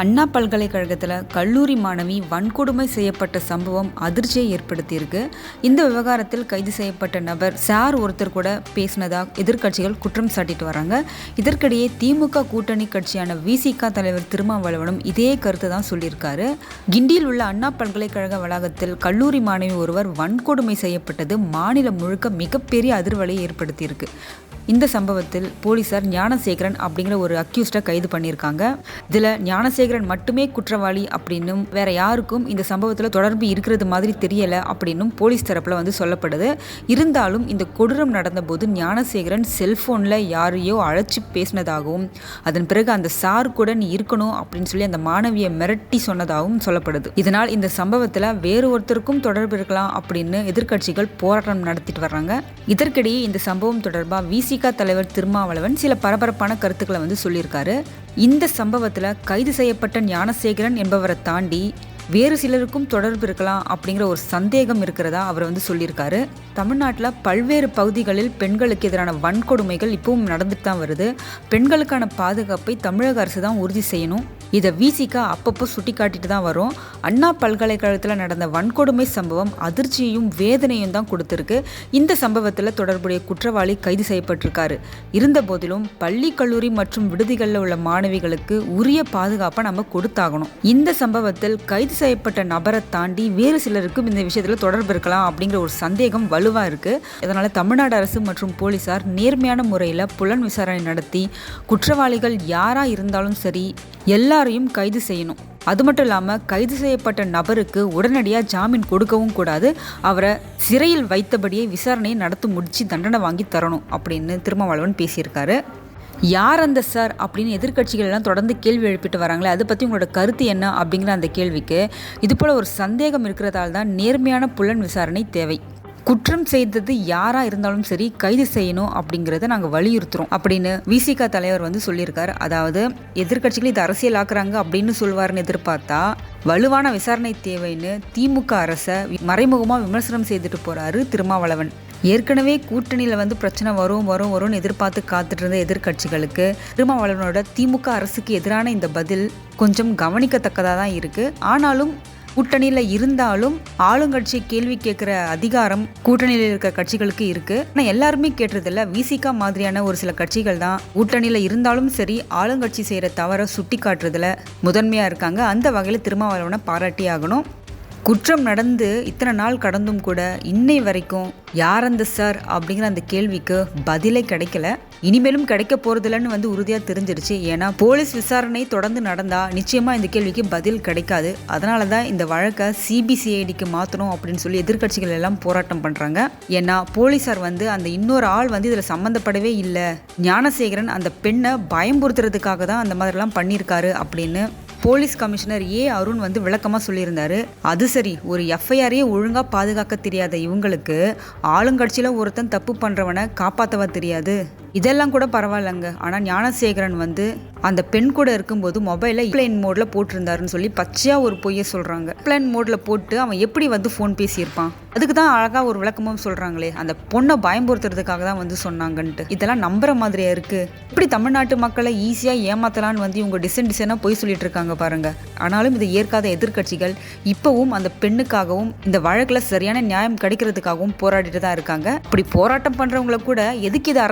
அண்ணா பல்கலைக்கழகத்தில் கல்லூரி மாணவி வன்கொடுமை செய்யப்பட்ட சம்பவம் அதிர்ச்சியை ஏற்படுத்தியிருக்கு. இந்த விவகாரத்தில் கைது செய்யப்பட்ட நபர் சார் ஒருத்தர் கூட பேசினதாக எதிர்க்கட்சிகள் குற்றம் சாட்டிட்டு வராங்க. இதற்கிடையே திமுக கூட்டணி கட்சியான விசிக தலைவர் திருமாவளவனும் இதே கருத்தை தான் சொல்லியிருக்காரு. கிண்டியில் உள்ள அண்ணா பல்கலைக்கழக வளாகத்தில் கல்லூரி மாணவி ஒருவர் வன்கொடுமை செய்யப்பட்டது மாநிலம் முழுக்க மிகப்பெரிய அதிர்வலையை ஏற்படுத்தியிருக்கு. இந்த சம்பவத்தில் போலீசார் ஞானசேகரன் அப்படிங்கிற ஒரு அக்யூஸ்டை கைது பண்ணியிருக்காங்க. இதில் ஞானசேகரன் மட்டுமே குற்றவாளி அப்படின்னும் வேற யாருக்கும் இந்த சம்பவத்தில் தொடர்பு இருக்கிறது மாதிரி தெரியலை அப்படின்னும் போலீஸ் தரப்பில் வந்து சொல்லப்படுது. இருந்தாலும் இந்த கொடூரம் நடந்தபோது ஞானசேகரன் செல்ஃபோனில் யாரையோ அழைச்சி பேசினதாகவும் அதன் பிறகு அந்த சார் கூட நீ இருக்கணும் அப்படின்னு சொல்லி அந்த மாணவியை மிரட்டி சொன்னதாகவும் சொல்லப்படுது. இதனால் இந்த சம்பவத்தில் வேறு ஒருத்தருக்கும் தொடர்பு இருக்கலாம் அப்படின்னு எதிர்க்கட்சிகள் போராட்டம் நடத்திட்டு வர்றாங்க. இதற்கிடையே இந்த சம்பவம் தொடர்பாக விசி விசிக தலைவர் திருமாவளவன் சில பரபரப்பான கருத்துக்களை வந்து சொல்லியிருக்காரு. இந்த சம்பவத்தில் கைது செய்யப்பட்ட ஞானசேகரன் என்பவரை தாண்டி வேறு சிலருக்கும் தொடர்பு இருக்கலாம் அப்படிங்கிற ஒரு சந்தேகம் இருக்கிறதா அவர் வந்து சொல்லியிருக்காரு. தமிழ்நாட்டில் பல்வேறு பகுதிகளில் பெண்களுக்கு எதிரான வன்கொடுமைகள் இப்பவும் நடந்துட்டு தான் வருது. பெண்களுக்கான பாதுகாப்பை தமிழக அரசு தான் உறுதி செய்யணும். இதை வீசிக்க அப்பப்போ சுட்டி காட்டிட்டு தான் வரும். அண்ணா பல்கலைக்கழகத்தில் நடந்த வன்கொடுமை சம்பவம் அதிர்ச்சியையும் வேதனையும் தான் கொடுத்துருக்கு. இந்த சம்பவத்தில் தொடர்புடைய குற்றவாளி கைது செய்யப்பட்டிருக்காரு. இருந்த போதிலும் பள்ளி கல்லூரி மற்றும் விடுதிகளில் உள்ள மாணவிகளுக்கு உரிய பாதுகாப்பை நம்ம கொடுத்தாகணும். இந்த சம்பவத்தில் கைது செய்யப்பட்ட நபரை தாண்டி வேறு சிலருக்கும் இந்த விஷயத்தில் தொடர்பு இருக்கலாம் அப்படிங்கிற ஒரு சந்தேகம் வலுவாக இருக்குது இதனால் தமிழ்நாடு அரசு மற்றும் போலீசார் நேர்மையான முறையில் புலன் விசாரணை நடத்தி குற்றவாளிகள் யாராக இருந்தாலும் சரி எல்லாரையும் கைது செய்யணும். அது மட்டும் இல்லாமல் கைது செய்யப்பட்ட நபருக்கு உடனடியாக ஜாமீன் கொடுக்கவும் கூடாது. அவரை சிறையில் வைத்தபடியே விசாரணையை நடத்தி முடித்து தண்டனை வாங்கி தரணும் அப்படின்னு திருமாவளவன் பேசியிருக்காரு. யார் அந்த சார் அப்படின்னு எதிர்கட்சிகள் எல்லாம் தொடர்ந்து கேள்வி எழுப்பிட்டு வராங்களே அதை பற்றி உங்களோட கருத்து என்ன அப்படிங்கிற அந்த கேள்விக்கு இதுபோல் ஒரு சந்தேகம் இருக்கிறதால தான் நேர்மையான புலன் விசாரணை தேவை. குற்றம் செய்தது யாராக இருந்தாலும் சரி கைது செய்யணும் அப்படிங்கிறத நாங்கள் வலியுறுத்துறோம். அப்படின்னு விசிகா தலைவர் வந்து சொல்லியிருக்காரு. அதாவது எதிர்கட்சிகள் இது அரசியல் ஆக்குறாங்க அப்படின்னு சொல்வாருன்னு எதிர்பார்த்தா வலுவான விசாரணை தேவைன்னு திமுக அரசை மறைமுகமாக விமர்சனம் செய்துட்டு போறாரு திருமாவளவன். ஏற்கனவே கூட்டணியில் வந்து பிரச்சனை வரும் வரும் வரும்னு எதிர்பார்த்து காத்துட்டு இருந்த எதிர்கட்சிகளுக்கு திருமாவளவனோட திமுக அரசுக்கு எதிரான இந்த பதில் கொஞ்சம் கவனிக்கத்தக்கதாக தான் இருக்குது ஆனாலும் கூட்டணியில் இருந்தாலும் ஆளுங்கட்சி கேள்வி கேட்குற அதிகாரம் கூட்டணியில் இருக்கிற கட்சிகளுக்கு இருக்கு. ஆனால் எல்லாருமே கேட்டதில்ல. விசிகா மாதிரியான ஒரு சில கட்சிகள் தான் கூட்டணியில் இருந்தாலும் சரி ஆளுங்கட்சி செய்கிற தவறை சுட்டி காட்டுறதுல முதன்மையாக இருக்காங்க. அந்த வகையில் திருமாவளவனை பாராட்டி ஆகணும். குற்றம் நடந்து இத்தனை நாள் கடந்தும் கூட இன்னை வரைக்கும் யார் அந்த சார் அப்படிங்கிற அந்த கேள்விக்கு பதிலே கிடைக்கல. இனிமேலும் கிடைக்க போறதில்லன்னு வந்து உறுதியாக தெரிஞ்சிருச்சு. ஏன்னா போலீஸ் விசாரணை தொடர்ந்து நடந்தா நிச்சயமா இந்த கேள்விக்கு பதில் கிடைக்காது. அதனால தான் இந்த வழக்கை சிபிசிஐடிக்கு மாற்றணும் அப்படின்னு சொல்லி எதிர்கட்சிகள் எல்லாம் போராட்டம் பண்றாங்க. ஏன்னா போலீசார் வந்து அந்த இன்னொரு ஆள் வந்து இதில் சம்மந்தப்படவே இல்லை. ஞானசேகரன் அந்த பெண்ணை பயம்புறுத்துறதுக்காக தான் அந்த மாதிரிலாம் பண்ணியிருக்காரு அப்படின்னு போலீஸ் கமிஷனர் ஏ. அருண் வந்து விளக்கமாக சொல்லியிருந்தாரு. அது சரி ஒரு எஃப்ஐஆரையே ஒழுங்காக பாதுகாக்க தெரியாத இவங்களுக்கு ஆளுங்கட்சியில் ஒருத்தன் தப்பு பண்ணுறவனை காப்பாற்றவா தெரியாது. இதெல்லாம் கூட பரவாயில்லங்க. ஆனால் ஞானசேகரன் வந்து அந்த பெண் கூட இருக்கும்போது மொபைலை பிளைன் மோடில் போட்டிருந்தாருன்னு சொல்லி பச்சையாக ஒரு பொய்யை சொல்கிறாங்க பிளைன் மோடில் போட்டு அவன் எப்படி வந்து ஃபோன் பேசியிருப்பான்? அதுக்கு தான் அழகாக ஒரு விளக்கமும் சொல்கிறாங்களே அந்த பொண்ணை பயம்படுத்துறதுக்காக தான் வந்து சொன்னாங்கன்ட்டு. இதெல்லாம் நம்புகிற மாதிரியா இருக்குது இப்படி தமிழ்நாட்டு மக்களை ஈஸியாக ஏமாத்தலான்னு வந்து இவங்க டிசைன் டிசைனாக போய் சொல்லிட்டு இருக்காங்க பாருங்க. ஆனாலும் இதை ஏற்காத எதிர்கட்சிகள் இப்போவும் அந்த பெண்ணுக்காகவும் இந்த வழக்கில் சரியான நியாயம் கிடைக்கிறதுக்காகவும் போராடிட்டு தான் இருக்காங்க. இப்படி போராட்டம் பண்ணுறவங்கள கூட எதுக்கு இதை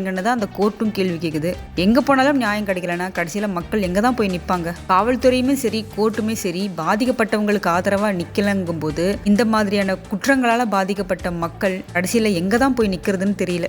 அரசியலாக்குறீங்கன்னு தான் அந்த கோர்ட்டும் கேள்வி கேட்குது எங்கே போனாலும் நியாயம் கிடைக்கலனா கடைசியில் மக்கள் எங்கே தான் போய் நிற்பாங்க காவல்துறையுமே சரி கோர்ட்டுமே சரி பாதிக்கப்பட்டவங்களுக்கு ஆதரவாக நிற்கலங்கும் போது இந்த மாதிரியான குற்றங்களால் பாதிக்கப்பட்ட மக்கள் கடைசியில் எங்கே தான் போய் நிற்கிறதுன்னு தெரியல.